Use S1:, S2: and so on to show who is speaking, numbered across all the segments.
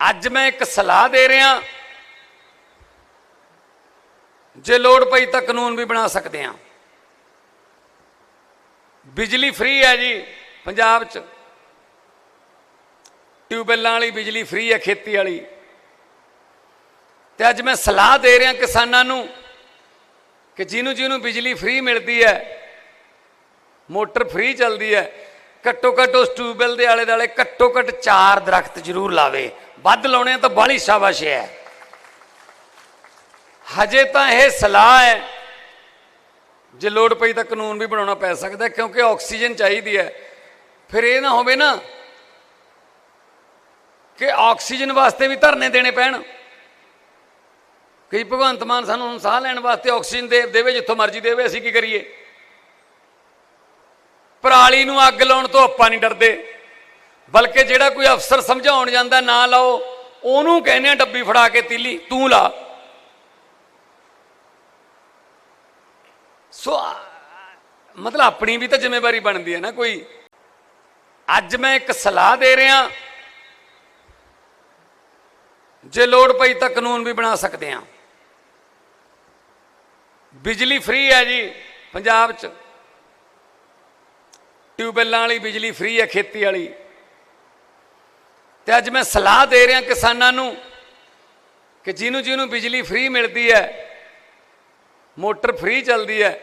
S1: ਅੱਜ ਮੈਂ ਇੱਕ ਸਲਾਹ ਦੇ ਰਿਹਾ। ਜੇ ਲੋੜ ਪਈ ਤਾਂ ਕਾਨੂੰਨ ਵੀ ਬਣਾ ਸਕਦੇ ਹਾਂ। ਬਿਜਲੀ ਫ੍ਰੀ ਹੈ ਜੀ ਪੰਜਾਬ 'ਚ। ਟਿਊਬਵੈੱਲਾਂ ਵਾਲੀ ਬਿਜਲੀ ਫ੍ਰੀ ਹੈ ਖੇਤੀ ਵਾਲੀ। ਤੇ ਅੱਜ ਮੈਂ ਸਲਾਹ ਦੇ ਰਿਹਾ ਕਿਸਾਨਾਂ ਨੂੰ ਕਿ ਜਿਹਨੂੰ ਜਿਹਨੂੰ ਬਿਜਲੀ ਫ੍ਰੀ ਮਿਲਦੀ ਹੈ, ਮੋਟਰ ਫ੍ਰੀ ਚੱਲਦੀ ਹੈ ਘੱਟੋ ਘੱਟ ਉਸ ਟਿਊਬਵੈੱਲ ਦੇ ਆਲੇ ਦੁਆਲੇ ਘੱਟੋ ਘੱਟ ਚਾਰ ਦਰਖਤ ਜ਼ਰੂਰ ਲਾਵੇ। ਵੱਧ ਲਾਉਣੇ ਆ ਤਾਂ ਬਾਹਲੀ ਸ਼ਾਬਾਸ਼ ਹੈ ਹਜੇ ਤਾਂ ਇਹ ਸਲਾਹ ਹੈ ਜੇ ਲੋੜ ਪਈ ਤਾਂ ਕਾਨੂੰਨ ਵੀ ਬਣਾਉਣਾ ਪੈ ਸਕਦਾ ਕਿਉਂਕਿ ਆਕਸੀਜਨ ਚਾਹੀਦੀ ਹੈ ਫਿਰ ਇਹ ਨਾ ਹੋਵੇ ਨਾ ਕਿ ਆਕਸੀਜਨ ਵਾਸਤੇ ਵੀ ਧਰਨੇ ਦੇਣੇ ਪੈਣ। ਕਈ ਭਗਵੰਤ ਮਾਨ ਸਾਨੂੰ ਸਾਹ ਲੈਣ ਵਾਸਤੇ ਆਕਸੀਜਨ ਦੇ ਦੇਵੇ, ਜਿੱਥੋਂ ਮਰਜ਼ੀ ਦੇਵੇ, ਅਸੀਂ ਕੀ ਕਰੀਏ? ਪਰਾਲੀ ਨੂੰ ਅੱਗ ਲਾਉਣ ਤੋਂ ਆਪਾਂ ਨਹੀਂ ਡਰਦੇ। ਬਲਕਿ ਜਿਹੜਾ ਕੋਈ ਅਫਸਰ ਸਮਝਾਉਣ ਜਾਂਦਾ, ਨਾ ਲਾਓ। ਉਹਨੂੰ ਕਹਿੰਦੇ ਆ, ਡੱਬੀ ਫੜਾ ਕੇ ਤੀਲੀ, ਤੂੰ ਲਾ। ਸੋ ਮਤਲਬ ਆਪਣੀ ਵੀ ਤਾਂ ਜ਼ਿੰਮੇਵਾਰੀ ਬਣਦੀ ਹੈ ਨਾ ਕੋਈ। ਅੱਜ ਮੈਂ ਇੱਕ ਸਲਾਹ ਦੇ ਰਿਹਾ। ਜੇ ਲੋੜ ਪਈ ਤਾਂ ਕਾਨੂੰਨ ਵੀ ਬਣਾ ਸਕਦੇ ਹਾਂ। ਬਿਜਲੀ ਫ੍ਰੀ ਹੈ ਜੀ, ਪੰਜਾਬ 'ਚ। ਟਿਊਬਵੈੱਲਾਂ ਵਾਲੀ ਬਿਜਲੀ ਫ੍ਰੀ ਹੈ ਖੇਤੀ ਵਾਲੀ। ਤੇ ਅੱਜ ਮੈਂ ਸਲਾਹ ਦੇ ਰਿਹਾ ਕਿਸਾਨਾਂ ਨੂੰ ਕਿ ਜਿਹਨੂੰ ਜਿਹਨੂੰ ਬਿਜਲੀ ਫ੍ਰੀ ਮਿਲਦੀ ਹੈ, ਮੋਟਰ ਫ੍ਰੀ ਚੱਲਦੀ ਹੈ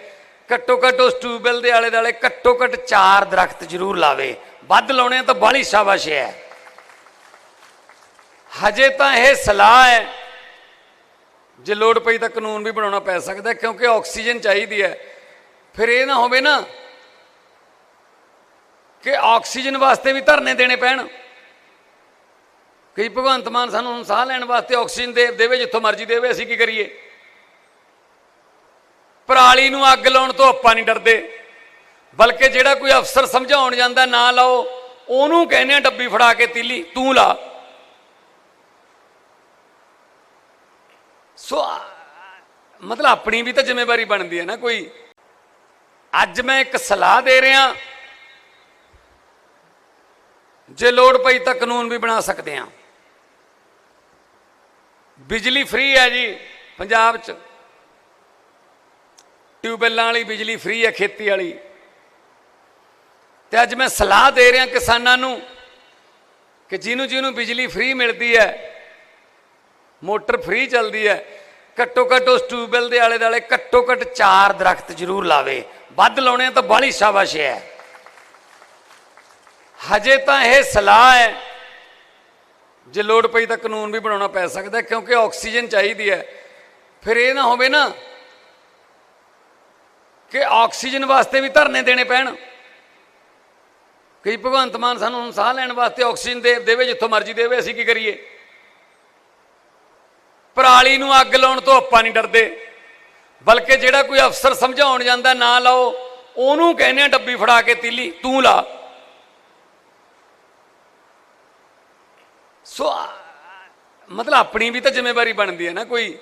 S1: ਘੱਟੋ ਘੱਟ ਉਸ ਟਿਊਬਵੈੱਲ ਦੇ ਆਲੇ ਦੁਆਲੇ ਘੱਟੋ ਘੱਟ ਚਾਰ ਦਰਖਤ ਜ਼ਰੂਰ ਲਾਵੇ। ਵੱਧ ਲਾਉਣੇ ਆ ਤਾਂ ਬਾਹਲੀ ਸ਼ਾਬਾਸ਼ ਹੈ। ਹਜੇ ਤਾਂ ਇਹ ਸਲਾਹ ਹੈ, ਜੇ ਲੋੜ ਪਈ ਤਾਂ ਕਾਨੂੰਨ ਵੀ ਬਣਾਉਣਾ ਪੈ ਸਕਦਾ ਕਿਉਂਕਿ ਆਕਸੀਜਨ ਚਾਹੀਦੀ ਹੈ। ਫਿਰ ਇਹ ਨਾ ਹੋਵੇ ਨਾ ਕਿ ਆਕਸੀਜਨ ਵਾਸਤੇ ਵੀ ਧਰਨੇ ਦੇਣੇ ਪੈਣ। ਕਈ ਭਗਵੰਤ ਮਾਨ ਸਾਨੂੰ ਹੁਣ ਸਾਹ ਲੈਣ ਵਾਸਤੇ ਆਕਸੀਜਨ ਦੇ ਦੇਵੇ, ਜਿੱਥੋਂ ਮਰਜ਼ੀ ਦੇਵੇ, ਅਸੀਂ ਕੀ ਕਰੀਏ? ਪਰਾਲੀ ਨੂੰ ਅੱਗ ਲਾਉਣ ਤੋਂ ਆਪਾਂ ਨਹੀਂ ਡਰਦੇ। ਬਲਕਿ ਜਿਹੜਾ ਕੋਈ ਅਫਸਰ ਸਮਝਾਉਣ ਜਾਂਦਾ, ਨਾ ਲਾਓ, ਉਹਨੂੰ ਕਹਿੰਦੇ ਆ, ਡੱਬੀ ਫੜਾ ਕੇ ਤੀਲੀ, ਤੂੰ ਲਾ। ਸੋ ਮਤਲਬ ਆਪਣੀ ਵੀ ਤਾਂ ਜ਼ਿੰਮੇਵਾਰੀ ਬਣਦੀ ਹੈ ਨਾ ਕੋਈ। ਅੱਜ ਮੈਂ ਇੱਕ ਸਲਾਹ ਦੇ ਰਿਹਾ। ਜੇ ਲੋੜ ਪਈ ਤਾਂ ਕਾਨੂੰਨ ਵੀ ਬਣਾ ਸਕਦੇ ਹਾਂ। ਬਿਜਲੀ ਫ੍ਰੀ ਹੈ ਜੀ ਪੰਜਾਬ 'ਚ। ਟਿਊਬਵੈੱਲਾਂ ਵਾਲੀ ਬਿਜਲੀ ਫ੍ਰੀ ਹੈ ਖੇਤੀ ਵਾਲੀ। ਤੇ ਅੱਜ ਮੈਂ ਸਲਾਹ ਦੇ ਰਿਹਾ ਕਿਸਾਨਾਂ ਨੂੰ ਕਿ ਜਿਹਨੂੰ ਜਿਹਨੂੰ ਬਿਜਲੀ ਫ੍ਰੀ ਮਿਲਦੀ ਹੈ, ਮੋਟਰ ਫ੍ਰੀ ਚੱਲਦੀ ਹੈ, ਘੱਟੋ ਘੱਟ ਉਸ ਟਿਊਬਵੈੱਲ ਦੇ ਆਲੇ ਦੁਆਲੇ ਘੱਟੋ ਘੱਟ ਚਾਰ ਦਰਖਤ ਜ਼ਰੂਰ ਲਾਵੇ। ਵੱਧ ਲਾਉਣੇ ਆ ਤਾਂ ਬਾਹਲੀ ਸ਼ਾਬਾਸ਼ ਹੈ। ਹਜੇ ਤਾਂ ਇਹ ਸਲਾਹ ਹੈ। ਜੇ ਲੋੜ ਪਈ ਤਾਂ ਕਾਨੂੰਨ ਵੀ ਬਣਾਉਣਾ ਪੈ ਸਕਦਾ ਕਿਉਂਕਿ ਆਕਸੀਜਨ ਚਾਹੀਦੀ ਹੈ। ਫਿਰ ਇਹ ਨਾ ਹੋਵੇ ਨਾ ਕਿ ਆਕਸੀਜਨ ਵਾਸਤੇ ਵੀ ਧਰਨੇ ਦੇਣੇ ਪੈਣ। ਕਈ ਭਗਵੰਤ ਮਾਨ ਸਾਨੂੰ ਹੁਣ ਸਾਹ ਲੈਣ ਵਾਸਤੇ ਆਕਸੀਜਨ ਦੇ ਦੇਵੇ, ਜਿੱਥੋਂ ਮਰਜ਼ੀ ਦੇਵੇ, ਅਸੀਂ ਕੀ ਕਰੀਏ? ਪਰਾਲੀ ਨੂੰ ਅੱਗ ਲਾਉਣ ਤੋਂ ਆਪਾਂ ਨਹੀਂ ਡਰਦੇ। ਬਲਕਿ ਜਿਹੜਾ ਕੋਈ ਅਫਸਰ ਸਮਝਾਉਣ ਜਾਂਦਾ, ਨਾ ਲਾਓ, ਉਹਨੂੰ ਕਹਿੰਦੇ ਆ ਡੱਬੀ ਫੜਾ ਕੇ ਤੀਲੀ, ਤੂੰ ਲਾ। ਸੋ ਮਤਲਬ ਆਪਣੀ ਵੀ ਤਾਂ ਜ਼ਿੰਮੇਵਾਰੀ ਬਣਦੀ ਹੈ ਨਾ ਕੋਈ।